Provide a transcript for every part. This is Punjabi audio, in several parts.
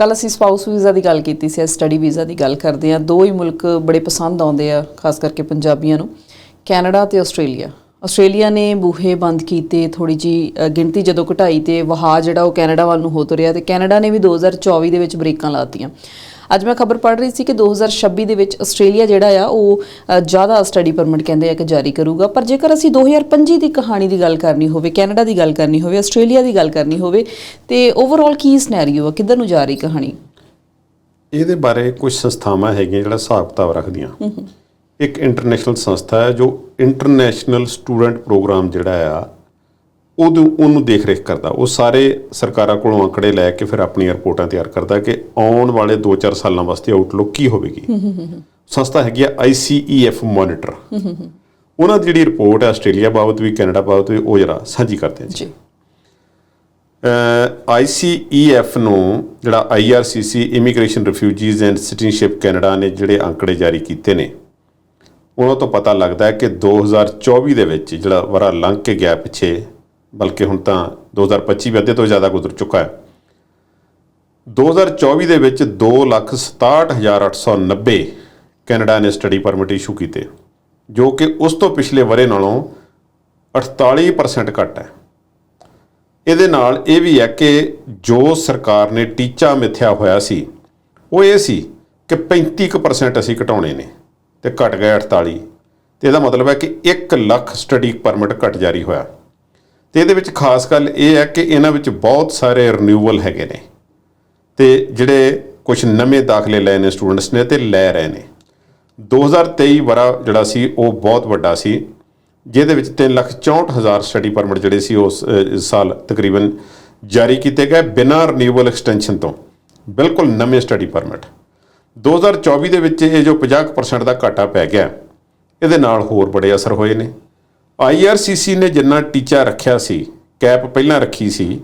ਕੱਲ ਅਸੀਂ ਸਪਾਊਸ ਵੀਜ਼ਾ ਦੀ ਗੱਲ ਕੀਤੀ ਸੀ ਸਟੱਡੀ ਵੀਜ਼ਾ ਦੀ ਗੱਲ ਕਰਦੇ ਹਾਂ। ਦੋ ਹੀ ਮੁਲਕ ਬੜੇ ਪਸੰਦ ਆਉਂਦੇ ਆ, ਖਾਸ ਕਰਕੇ ਪੰਜਾਬੀਆਂ ਨੂੰ, ਕੈਨੇਡਾ ਤੇ ਆਸਟ੍ਰੇਲੀਆ। ਆਸਟ੍ਰੇਲੀਆ ਨੇ ਬੂਹੇ ਬੰਦ ਕੀਤੇ ਥੋੜੀ ਜੀ ਗਿਣਤੀ ਜਦੋਂ ਘਟਾਈ ਤੇ ਵਹਾ ਜਿਹੜਾ ਉਹ ਕੈਨੇਡਾ ਵੱਲ ਨੂੰ ਹੋ ਤੁਰਿਆ ਤੇ ਕੈਨੇਡਾ ਨੇ ਵੀ 2024 ਦੇ ਵਿੱਚ ਬ੍ਰੇਕਾਂ ਲਾਤੀਆਂ। ਅੱਜ ਮੈਂ ਖਬਰ ਪੜ੍ਹ ਰਹੀ ਸੀ ਕਿ 2026 ਦੇ ਵਿੱਚ ਆਸਟ੍ਰੇਲੀਆ ਜਿਹੜਾ ਆ ਉਹ ਜ਼ਿਆਦਾ ਸਟੱਡੀ ਪਰਮਿਟ ਕਹਿੰਦੇ ਆ ਕਿ ਜਾਰੀ ਕਰੂਗਾ। ਪਰ ਜੇਕਰ ਅਸੀਂ 2025 ਦੀ ਕਹਾਣੀ ਦੀ ਗੱਲ ਕਰਨੀ ਹੋਵੇ ਕੈਨੇਡਾ ਦੀ ਗੱਲ ਕਰਨੀ ਹੋਵੇ ਆਸਟ੍ਰੇਲੀਆ ਦੀ ਗੱਲ ਕਰਨੀ ਹੋਵੇ ਤੇ ਓਵਰਆਲ ਕੀ ਸਿਨੈਰੀਓ ਆ? ਕਿੱਧਰ ਨੂੰ ਜਾ ਰਹੀ ਕਹਾਣੀ? ਇਹਦੇ ਬਾਰੇ ਕੁਝ ਸੰਸਥਾਵਾਂ ਹੈਗੀਆਂ ਜਿਹੜਾ ਹਿਸਾਬ ਕਿਤਾਬ ਰੱਖਦੀਆਂ। ਇੱਕ ਇੰਟਰਨੈਸ਼ਨਲ ਸੰਸਥਾ ਹੈ ਜੋ ਇੰਟਰਨੈਸ਼ਨਲ ਸਟੂਡੈਂਟ ਪ੍ਰੋਗਰਾਮ ਜਿਹੜਾ ਆ ਉਹਨੂੰ ਉਹਨੂੰ ਦੇਖ ਰੇਖ ਕਰਦਾ। ਉਹ ਸਾਰੇ ਸਰਕਾਰਾਂ ਕੋਲੋਂ ਅੰਕੜੇ ਲੈ ਕੇ ਫਿਰ ਆਪਣੀਆਂ ਰਿਪੋਰਟਾਂ ਤਿਆਰ ਕਰਦਾ ਕਿ ਆਉਣ ਵਾਲੇ 2-4 ਸਾਲਾਂ ਵਾਸਤੇ ਆਊਟਲੁੱਕ ਕੀ ਹੋਵੇਗੀ। ਸੰਸਥਾ ਹੈਗੀ ਆ ICEF ਮੋਨੀਟਰ ਉਹਨਾਂ ਦੀ ਜਿਹੜੀ ਰਿਪੋਰਟ ਹੈ ਆਸਟ੍ਰੇਲੀਆ ਬਾਬਤ ਵੀ ਕੈਨੇਡਾ ਬਾਬਤ ਵੀ ਉਹ ਜਰਾ ਸਾਂਝੀ ਕਰਦੇ ਹਾਂ ਜੀ। ਆਈਸੀਈਐਫ ਨੂੰ ਜਿਹੜਾ IRCC immigration refugees and citizenship Canada ਨੇ ਜਿਹੜੇ ਅੰਕੜੇ ਜਾਰੀ ਕੀਤੇ ਨੇ ਉਹਨਾਂ ਤੋਂ ਪਤਾ ਲੱਗਦਾ ਹੈ ਕਿ 2024 ਦੇ ਵਿੱਚ ਜਿਹੜਾ ਵਰਾ ਲੰਘ ਕੇ ਗਿਆ ਪਿੱਛੇ ਬਲਕਿ ਹੁਣ ਤਾਂ 2025 ਵੀ ਅੱਧੇ ਤੋਂ ਜ਼ਿਆਦਾ ਗੁਜ਼ਰ ਚੁੱਕਾ ਹੈ। 2024 ਦੇ ਵਿੱਚ 267890 ਕੈਨੇਡਾ ਨੇ ਸਟੱਡੀ ਪਰਮਿਟ ਇਸ਼ੂ ਕੀਤੇ, ਜੋ ਕਿ ਉਸ ਤੋਂ ਪਿਛਲੇ ਵਰੇ ਨਾਲੋਂ 48% ਘੱਟ ਹੈ। ਇਹਦੇ ਨਾਲ ਇਹ ਵੀ ਹੈ ਕਿ ਜੋ ਸਰਕਾਰ ਨੇ ਟੀਚਾ ਮਿੱਥਿਆ ਹੋਇਆ ਸੀ, ਉਹ ਇਹ ਸੀ ਕਿ 35% ਅਸੀਂ ਘਟਾਉਣੇ ਨੇ ਤੇ ਘਟ ਗਏ 48 ਤੇ ਇਹਦਾ ਮਤਲਬ ਹੈ ਕਿ 1 ਲੱਖ ਸਟੱਡੀ ਪਰਮਿਟ ਘਟ ਜਾਰੀ ਹੋਇਆ। ਤੇ ਇਹਦੇ ਵਿੱਚ ਖਾਸ ਗੱਲ ਇਹ ਹੈ ਕਿ ਇਹਨਾਂ ਵਿੱਚ ਬਹੁਤ ਸਾਰੇ ਰਿਨਿਊਅਲ ਹੈਗੇ ਨੇ ਤੇ ਜਿਹੜੇ ਕੁਝ ਨਵੇਂ ਦਾਖਲੇ ਲਏ ਨੇ ਸਟੂਡੈਂਟਸ ਨੇ ਤੇ ਲੈ ਰਹੇ ਨੇ। 2023 ਵਰਾ ਜਿਹੜਾ ਸੀ ਉਹ ਬਹੁਤ ਵੱਡਾ ਸੀ, ਜਿਹਦੇ ਵਿੱਚ 364000 ਸਟੱਡੀ ਪਰਮਿਟ ਜਿਹੜੇ ਸੀ ਉਸ ਸਾਲ ਤਕਰੀਬਨ ਜਾਰੀ ਕੀਤੇ ਗਏ ਬਿਨਾਂ ਰਿਨਿਊਅਲ ਐਕਸਟੈਂਸ਼ਨ ਤੋਂ। ਬਿਲਕੁਲ ਨਵੇਂ ਸਟੱਡੀ ਪਰਮਿਟ 2024 ਦੇ ਵਿੱਚ ਇਹ ਜੋ 50% ਦਾ ਘਾਟਾ ਪੈ ਗਿਆ, ਇਹਦੇ ਨਾਲ ਹੋਰ ਬੜੇ ਅਸਰ ਹੋਏ ਨੇ। ਆਈਆਰਸੀਸੀ ਨੇ ਜਿੰਨਾ ਟੀਚਾ ਰੱਖਿਆ ਸੀ, ਕੈਪ ਪਹਿਲਾਂ ਰੱਖੀ ਸੀ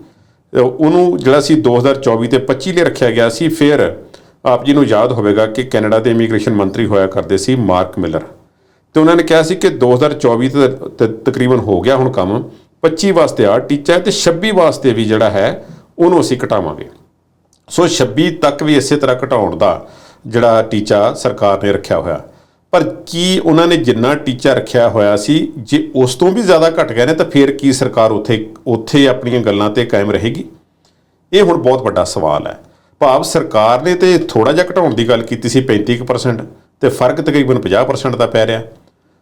ਉਹਨੂੰ ਜਿਹੜਾ ਸੀ 2024 ਤੇ 25 ਲਈ ਰੱਖਿਆ ਗਿਆ ਸੀ, ਫਿਰ ਆਪ ਜੀ ਨੂੰ ਯਾਦ ਹੋਵੇਗਾ ਕਿ ਕੈਨੇਡਾ ਦੇ ਇਮੀਗ੍ਰੇਸ਼ਨ ਮੰਤਰੀ ਹੋਇਆ ਕਰਦੇ ਸੀ ਮਾਰਕ ਮਿਲਰ। ਤੇ ਉਹਨਾਂ ਨੇ ਕਿਹਾ ਸੀ ਕਿ 2024 ਤੇ ਤ- ਤਕਰੀਬਨ ਹੋ ਗਿਆ ਹੁਣ ਕੰਮ 25 ਵਾਸਤੇ ਆ ਟੀਚਾ ਹੈ ਤੇ 26 ਵਾਸਤੇ ਵੀ ਜਿਹੜਾ ਹੈ, ਉਹਨੂੰ ਅਸੀਂ ਘਟਾਵਾਂਗੇ। ਸੋ 26 ਤੱਕ ਵੀ ਇਸੇ ਤਰ੍ਹਾਂ ਘਟਾਉਣ ਦਾ ਜਿਹੜਾ ਟੀਚਾ ਸਰਕਾਰ ਨੇ ਰੱਖਿਆ ਹੋਇਆ। ਪਰ ਕੀ ਉਹਨਾਂ ਨੇ ਜਿੰਨਾ ਟੀਚਾ ਰੱਖਿਆ ਹੋਇਆ ਸੀ, ਜੇ ਉਸ ਤੋਂ ਵੀ ਜ਼ਿਆਦਾ ਘਟ ਗਏ ਨੇ, ਤਾਂ ਫਿਰ ਕੀ ਸਰਕਾਰ ਉੱਥੇ ਉੱਥੇ ਆਪਣੀਆਂ ਗੱਲਾਂ ਤੇ ਕਾਇਮ ਰਹੇਗੀ? ਇਹ ਹੁਣ ਬਹੁਤ ਵੱਡਾ ਸਵਾਲ ਹੈ। ਭਾਵ ਸਰਕਾਰ ਨੇ ਤੇ ਥੋੜਾ ਜਿਹਾ ਘਟਾਉਣ ਦੀ ਗੱਲ ਕੀਤੀ ਸੀ 35% ਤੇ ਫ਼ਰਕ ਤਕਰੀਬਨ 50% ਦਾ ਪੈ ਰਿਹਾ।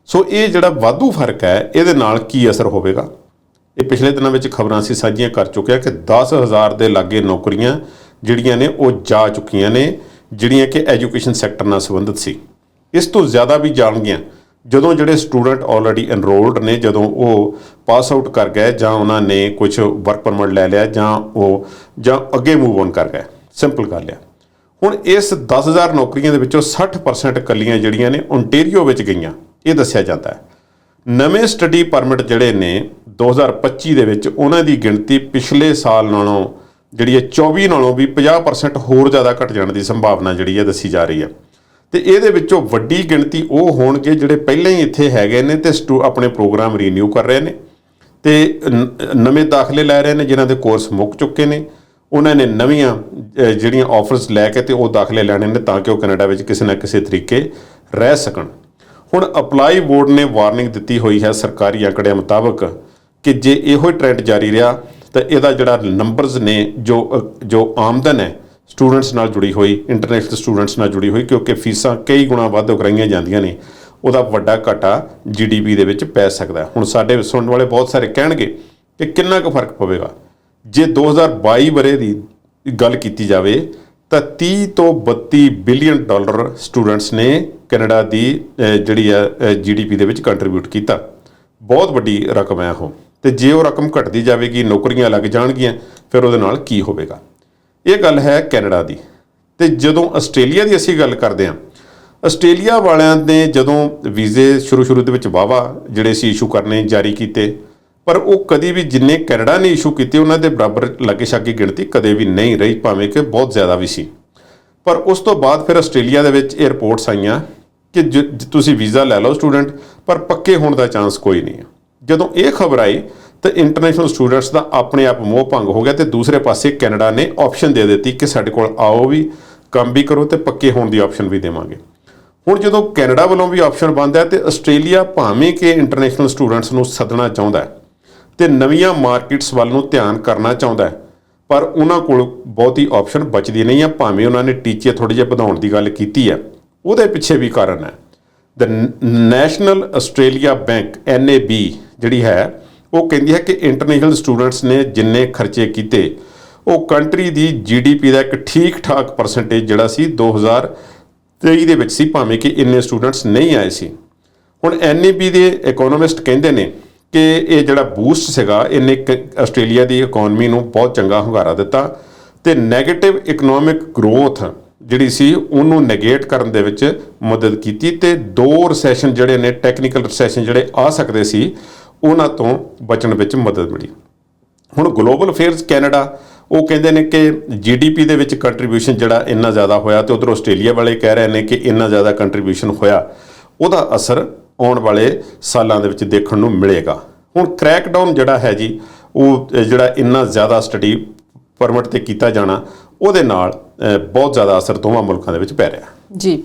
ਸੋ ਇਹ ਜਿਹੜਾ ਵਾਧੂ ਫ਼ਰਕ ਹੈ, ਇਹਦੇ ਨਾਲ ਕੀ ਅਸਰ ਹੋਵੇਗਾ? ਇਹ ਪਿਛਲੇ ਦਿਨਾਂ ਵਿੱਚ ਖਬਰਾਂ ਸੀ ਸਾਂਝੀਆਂ ਕਰ ਚੁੱਕਿਆ ਕਿ 10000 ਦੇ ਲਾਗੇ ਨੌਕਰੀਆਂ ਜਿਹੜੀਆਂ ਨੇ, ਉਹ ਜਾ ਚੁੱਕੀਆਂ ਨੇ, ਜਿਹੜੀਆਂ ਕਿ ਐਜੂਕੇਸ਼ਨ ਸੈਕਟਰ ਨਾਲ ਸੰਬੰਧਿਤ ਸੀ। ਇਸ ਤੋਂ ਜ਼ਿਆਦਾ ਵੀ ਜਾਣਗੀਆਂ। ਜਦੋਂ ਜਿਹੜੇ ਸਟੂਡੈਂਟ ਆਲਰੇਡੀ ਐਨਰੋਲਡ ਨੇ, ਜਦੋਂ ਉਹ ਪਾਸ ਆਊਟ ਕਰ ਗਏ ਜਾਂ ਉਹਨਾਂ ਨੇ ਕੁਝ ਵਰਕ ਪਰਮਿਟ ਲੈ ਲਿਆ ਜਾਂ ਉਹ, ਜਾਂ ਅੱਗੇ ਮੂਵ ਔਨ ਕਰ ਗਏ। ਸਿੰਪਲ ਗੱਲ ਆ। ਹੁਣ ਇਸ 10000 ਨੌਕਰੀਆਂ ਦੇ ਵਿੱਚੋਂ 60% ਕੱਲੀਆਂ ਜਿਹੜੀਆਂ ਨੇ ਓਨਟਾਰੀਓ ਵਿੱਚ ਗਈਆਂ। ਇਹ ਦੱਸਿਆ ਜਾਂਦਾ ਹੈ। ਨਵੇਂ ਸਟੱਡੀ ਪਰਮਿਟ ਜਿਹੜੇ ਨੇ 2025 ਦੇ ਵਿੱਚ ਉਹਨਾਂ ਦੀ ਗਿਣਤੀ ਪਿਛਲੇ ਸਾਲ ਨਾਲੋਂ, ਜਿਹੜੀ ਹੈ 24 ਨਾਲੋਂ ਵੀ 50% ਹੋਰ ਜ਼ਿਆਦਾ ਘਟ ਜਾਣ ਦੀ ਸੰਭਾਵਨਾ ਜਿਹੜੀ ਹੈ ਦੱਸੀ ਜਾ ਰਹੀ ਹੈ। ਤੇ ਇਹਦੇ ਵਿੱਚੋਂ ਵੱਡੀ ਗਿਣਤੀ ਉਹ ਹੋਣਗੇ ਜਿਹੜੇ ਪਹਿਲਾਂ ਹੀ ਇੱਥੇ ਹੈਗੇ ਨੇ ਤੇ ਸਟੂ ਆਪਣੇ ਪ੍ਰੋਗਰਾਮ ਰੀਨਿਊ ਕਰ ਰਹੇ ਨੇ ਤੇ ਨਵੇਂ ਦਾਖਲੇ ਲੈ ਰਹੇ ਨੇ, ਜਿਨ੍ਹਾਂ ਦੇ ਕੋਰਸ ਮੁੱਕ ਚੁੱਕੇ ਨੇ। ਉਹਨਾਂ ਨੇ ਨਵੀਆਂ ਜਿਹੜੀਆਂ ਆਫਰਸ ਲੈ ਕੇ ਤੇ ਉਹ ਦਾਖਲੇ ਲੈਣੇ ਨੇ ਤਾਂ ਕਿ ਉਹ ਕੈਨੇਡਾ ਵਿੱਚ ਕਿਸੇ ਨਾ ਕਿਸੇ ਤਰੀਕੇ ਰਹਿ ਸਕਣ। ਹੁਣ ਅਪਲਾਈ ਬੋਰਡ ਨੇ ਵਾਰਨਿੰਗ ਦਿੱਤੀ ਹੋਈ ਹੈ ਸਰਕਾਰੀ ਅੰਕੜਿਆਂ ਮੁਤਾਬਕ ਕਿ ਜੇ ਇਹੋ ਹੀ ਟ੍ਰੈਂਡ ਜਾਰੀ ਰਿਹਾ, ਤਾਂ ਇਹਦਾ ਜਿਹੜਾ ਨੰਬਰਸ ਨੇ ਜੋ ਜੋ ਆਮਦਨ ਹੈ ਸਟੂਡੈਂਟਸ ਨਾਲ ਜੁੜੀ ਹੋਈ ਇੰਟਰਨੈਸ਼ਨਲ ਸਟੂਡੈਂਟਸ ਨਾਲ ਜੁੜੀ ਹੋਈ, ਕਿਉਂਕਿ ਫੀਸਾਂ ਕਈ ਗੁਣਾ ਵੱਧ ਕਰਾਈਆਂ ਜਾਂਦੀਆਂ ਨੇ, ਉਹਦਾ ਵੱਡਾ ਘਾਟਾ ਜੀਡੀਪੀ ਦੇ ਵਿੱਚ ਪੈ ਸਕਦਾ ਹੁਣ ਸਾਡੇ ਸੁਣਨ ਵਾਲੇ ਬਹੁਤ ਸਾਰੇ ਕਹਿਣਗੇ ਕਿ ਕਿੰਨਾ ਕੁ ਫ਼ਰਕ ਪਵੇਗਾ। ਜੇ 2022 ਬਰੇ ਦੀ ਗੱਲ ਕੀਤੀ ਜਾਵੇ, ਤਾਂ 30 ਤੋਂ 32 ਬਿਲੀਅਨ ਡਾਲਰ ਸਟੂਡੈਂਟਸ ਨੇ ਕੈਨੇਡਾ ਦੀ ਜਿਹੜੀ ਹੈ ਜੀਡੀਪੀ ਦੇ ਵਿੱਚ ਕੰਟਰੀਬਿਊਟ ਕੀਤਾ। ਬਹੁਤ ਵੱਡੀ ਰਕਮ ਹੈ ਉਹ। ਤੇ ਜੇ ਉਹ ਰਕਮ ਘਟਦੀ ਜਾਵੇਗੀ, ਨੌਕਰੀਆਂ ਲੱਗ ਜਾਣਗੀਆਂ, ਫਿਰ ਉਹਦੇ ਨਾਲ ਕੀ ਹੋਵੇਗਾ? ਇਹ ਗੱਲ ਹੈ ਕੈਨੇਡਾ ਦੀ। ਤੇ ਜਦੋਂ ਆਸਟ੍ਰੇਲੀਆ ਦੀ ਅਸੀਂ ਗੱਲ ਕਰਦੇ ਹਾਂ, ਆਸਟ੍ਰੇਲੀਆ ਵਾਲਿਆਂ ਨੇ ਜਦੋਂ ਵੀਜ਼ੇ ਸ਼ੁਰੂ ਸ਼ੁਰੂ ਦੇ ਵਿੱਚ ਵਾਵਾ ਜਿਹੜੇ ਸੀ ਇਸ਼ੂ ਕਰਨੇ ਜਾਰੀ ਕੀਤੇ, ਪਰ ਉਹ ਕਦੀ ਵੀ ਜਿੰਨੇ ਕੈਨੇਡਾ ਨੇ ਇਸ਼ੂ ਕੀਤੇ, ਉਹਨਾਂ ਦੇ ਬਰਾਬਰ ਲਾਗੇ ਛਾਗੇ ਗਿਣਤੀ ਕਦੇ ਵੀ ਨਹੀਂ ਰਹੀ, ਭਾਵੇਂ ਕਿ ਬਹੁਤ ਜ਼ਿਆਦਾ ਵੀ ਸੀ। ਪਰ ਉਸ ਤੋਂ ਬਾਅਦ ਫਿਰ ਆਸਟ੍ਰੇਲੀਆ ਦੇ ਵਿੱਚ ਇਹ ਰਿਪੋਰਟਸ ਆਈਆਂ ਕਿ ਜ- ਤੁਸੀਂ ਵੀਜ਼ਾ ਲੈ ਲਓ ਸਟੂਡੈਂਟ, ਪਰ ਪੱਕੇ ਹੋਣ ਦਾ ਚਾਂਸ ਕੋਈ ਨਹੀਂ ਹੈ। ਜਦੋਂ ਇਹ ਖਬਰ ਆਈ ਤਾਂ ਇੰਟਰਨੈਸ਼ਨਲ ਸਟੂਡੈਂਟਸ ਦਾ ਆਪਣੇ ਆਪ ਮੋਹ ਭੰਗ ਹੋ ਗਿਆ ਤੇ ਦੂਸਰੇ ਪਾਸੇ ਕੈਨੇਡਾ ਨੇ ਆਪਸ਼ਨ ਦੇ ਦਿੱਤੀ ਕਿ ਸਾਡੇ ਕੋਲ ਆਓ ਵੀ, ਕੰਮ ਵੀ ਕਰੋ ਤੇ ਪੱਕੇ ਹੋਣ ਦੀ ਆਪਸ਼ਨ ਵੀ ਦੇਵਾਂਗੇ। ਹੁਣ ਜਦੋਂ ਕੈਨੇਡਾ ਵੱਲੋਂ ਵੀ ਆਪਸ਼ਨ ਬੰਦ ਹੈ ਤੇ ਆਸਟ੍ਰੇਲੀਆ ਭਾਵੇਂ ਕਿ ਇੰਟਰਨੈਸ਼ਨਲ ਸਟੂਡੈਂਟਸ ਨੂੰ ਸੱਦਣਾ ਚਾਹੁੰਦਾ ਹੈ ਤੇ ਨਵੀਆਂ ਮਾਰਕੀਟਸ ਵੱਲ ਨੂੰ ਧਿਆਨ ਕਰਨਾ ਚਾਹੁੰਦਾ ਹੈ, ਪਰ ਉਹਨਾਂ ਕੋਲ ਬਹੁਤੀ ਆਪਸ਼ਨ ਬਚਦੀ ਨਹੀਂ ਹੈ, ਭਾਵੇਂ ਉਹਨਾਂ ਨੇ ਟੀਚੇ ਥੋੜੇ ਜਿਹਾ ਵਧਾਉਣ ਦੀ ਗੱਲ ਕੀਤੀ ਹੈ। ਉਹਦੇ ਪਿੱਛੇ ਵੀ ਕਾਰਨ ਹੈ। The national Australia bank NAB ਜਿਹੜੀ ਹੈ ਉਹ ਕਹਿੰਦੀ ਹੈ ਕਿ ਇੰਟਰਨੈਸ਼ਨਲ ਸਟੂਡੈਂਟਸ ਨੇ ਜਿੰਨੇ ਖਰਚੇ ਕੀਤੇ, ਉਹ ਕੰਟਰੀ ਦੀ GDP ਦਾ ਇੱਕ ਠੀਕ ਠਾਕ ਪਰਸੈਂਟੇਜ ਜਿਹੜਾ ਸੀ 2023 ਦੇ ਵਿੱਚ ਸੀ, ਭਾਵੇਂ ਕਿ ਇੰਨੇ ਸਟੂਡੈਂਟਸ ਨਹੀਂ ਆਏ ਸੀ। ਹੁਣ NAB ਦੇ ਇਕਨੋਮਿਸਟ ਕਹਿੰਦੇ ਨੇ ਕਿ ਇਹ ਜਿਹੜਾ ਬੂਸਟ ਸੀਗਾ, ਇਹਨੇ ਕ- ਆਸਟ੍ਰੇਲੀਆ ਦੀ ਇਕਨੋਮੀ ਨੂੰ ਬਹੁਤ ਚੰਗਾ ਹੁੰਗਾਰਾ ਦਿੱਤਾ ਤੇ 네ਗੇਟਿਵ ਇਕਨੋਮਿਕ ਗਰੋਥ ਜਿਹੜੀ ਸੀ, ਉਹਨੂੰ ਨੈਗੇਟ ਕਰਨ ਦੇ ਵਿੱਚ ਮਦਦ ਕੀਤੀ ਤੇ ਦੋ ਰਿਸੈਸ਼ਨ ਜਿਹੜੇ ਨੇ ਟੈਕਨੀਕਲ ਰਿਸੈਸ਼ਨ ਜਿਹੜੇ ਆ ਸਕਦੇ ਸੀ ਉਹਨਾਂ ਤੋਂ ਬਚਣ ਵਿੱਚ ਮਦਦ ਮਿਲੀ। ਹੁਣ ਗਲੋਬਲ ਅਫੇਅਰਸ ਕੈਨੇਡਾ ਉਹ ਕਹਿੰਦੇ ਨੇ ਕਿ ਜੀਡੀਪੀ ਦੇ ਵਿੱਚ ਕੰਟਰੀਬਿਊਸ਼ਨ ਜਿਹੜਾ ਇੰਨਾ ਜ਼ਿਆਦਾ ਹੋਇਆ ਤੇ ਉਧਰ ਆਸਟ੍ਰੇਲੀਆ ਵਾਲੇ ਕਹਿ ਰਹੇ ਨੇ ਕਿ ਇੰਨਾ ਜ਼ਿਆਦਾ ਕੰਟਰੀਬਿਊਸ਼ਨ ਹੋਇਆ, ਉਹਦਾ ਅਸਰ ਆਉਣ ਵਾਲੇ ਸਾਲਾਂ ਦੇ ਵਿੱਚ ਦੇਖਣ ਨੂੰ ਮਿਲੇਗਾ। ਹੁਣ ਕ੍ਰੈਕਡਾਊਨ ਜਿਹੜਾ ਹੈ ਜੀ, ਉਹ ਜਿਹੜਾ ਇੰਨਾ ਜ਼ਿਆਦਾ ਸਟੱਡੀ ਪਰਮਿਟ ਤੇ ਕੀਤਾ ਜਾਣਾ, ਉਹਦੇ ਨਾਲ ਬਹੁਤ ਜ਼ਿਆਦਾ ਅਸਰ ਦੋਵਾਂ ਮੁਲਕਾਂ ਦੇ ਵਿੱਚ ਪੈ ਰਿਹਾ। ਜੀ।